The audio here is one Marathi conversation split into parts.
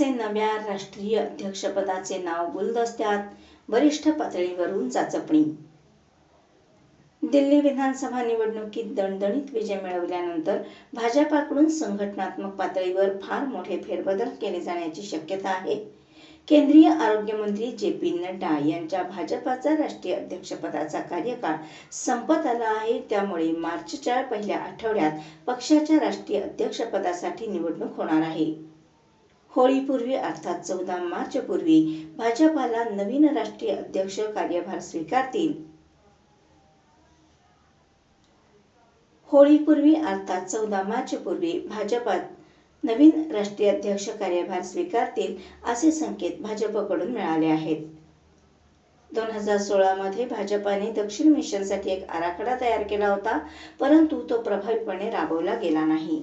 नव्या राष्ट्रीय अध्यक्षपदाचे नाव गुलदस्त्यात वरिष्ठ पातळीवरून चाचपणी. दिल्ली विधानसभा निवडणुकीत दणदणीत विजय मिळवल्यानंतर भाजपाकडून संघटनात्मक पातळीवर फार मोठे फेरबदल केले जाण्याची शक्यता आहे. केंद्रीय आरोग्यमंत्री जे पी नड्डा यांच्या भाजपाचा राष्ट्रीय अध्यक्षपदाचा कार्यकाळ संपत आला आहे त्यामुळे मार्चच्या पहिल्या आठवड्यात पक्षाच्या राष्ट्रीय अध्यक्षपदासाठी निवडणूक होणार आहे. होळीपूर्वी अर्थात चौदा मार्चपूर्वी भाजपाला नवीन राष्ट्रीय अध्यक्ष कार्यभार स्वीकारतील. होळीपूर्वी अर्थात चौदा मार्चपूर्वी भाजपात नवीन राष्ट्रीय अध्यक्ष कार्यभार स्वीकारतील असे संकेत भाजपकडून मिळाले आहेत. दोन हजार सोळामध्ये भाजपाने दक्षिण मिशनसाठी एक आराखडा तयार केला होता परंतु तो प्रभावीपणे राबवला गेला नाही.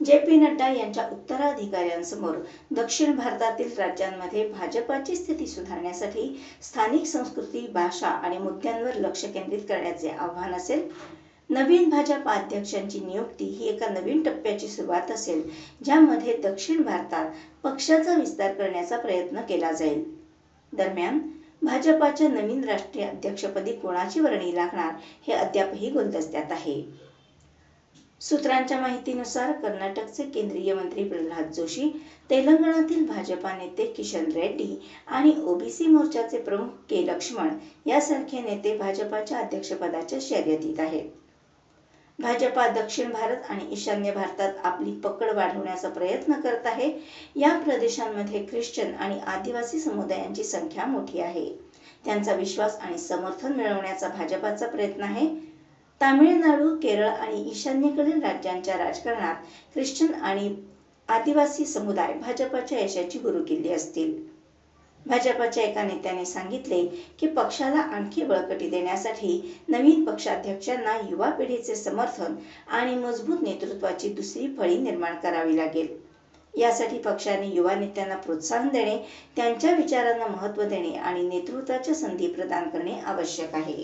जे पी नड्डा यांच्या उत्तराधिकाऱ्यांसमोर दक्षिण भारतातील राज्यांमध्ये भाजपाची स्थिती सुधारण्यासाठी स्थानिक संस्कृती भाषा आणि मुद्द्यांवर लक्ष केंद्रित करण्याचे आव्हान असेल नवीन भाजपा अध्यक्षांची नियुक्ती ही एका नवीन टप्प्याची सुरुवात असेल ज्यामध्ये दक्षिण भारतात पक्षाचा विस्तार करण्याचा प्रयत्न केला जाईल. दरम्यान भाजपाच्या नवीन राष्ट्रीय अध्यक्षपदी कोणाची वर्णी लागणार हे अद्यापही गुलदस्त्यात आहे. सूत्रांच्या माहितीनुसार कर्नाटकचे केंद्रीय मंत्री प्रल्हाद जोशी तेलंगणातील भाजपा नेते किशन रेड्डी आणि ओबीसी मोर्चाचे प्रमुख के लक्ष्मण यासारखे नेते भाजपाच्या अध्यक्षपदाच्या शर्यतीत आहेत. भाजपा दक्षिण भारत आणि ईशान्य भारतात आपली पकड वाढवण्याचा प्रयत्न करत आहे. या प्रदेशांमध्ये ख्रिश्चन आणि आदिवासी समुदायांची संख्या मोठी आहे. त्यांचा विश्वास आणि समर्थन मिळवण्याचा भाजपाचा प्रयत्न आहे. तामिळनाडू केरळ आणि ईशान्येकडील राज्यांच्या राजकारणात ख्रिश्चन आणि आदिवासी समुदाय भाजपाच्या यशाची गुरुकिल्ली असतील. भाजपाच्या एका नेत्याने सांगितले की पक्षाला आणखी बळकटी देण्यासाठी नवीन पक्षाध्यक्षांना युवा पिढीचे समर्थन आणि मजबूत नेतृत्वाची दुसरी फळी निर्माण करावी लागेल. यासाठी पक्षाने युवा नेत्यांना प्रोत्साहन देणे त्यांच्या विचारांना महत्त्व देणे आणि नेतृत्वाच्या संधी प्रदान करणे आवश्यक आहे.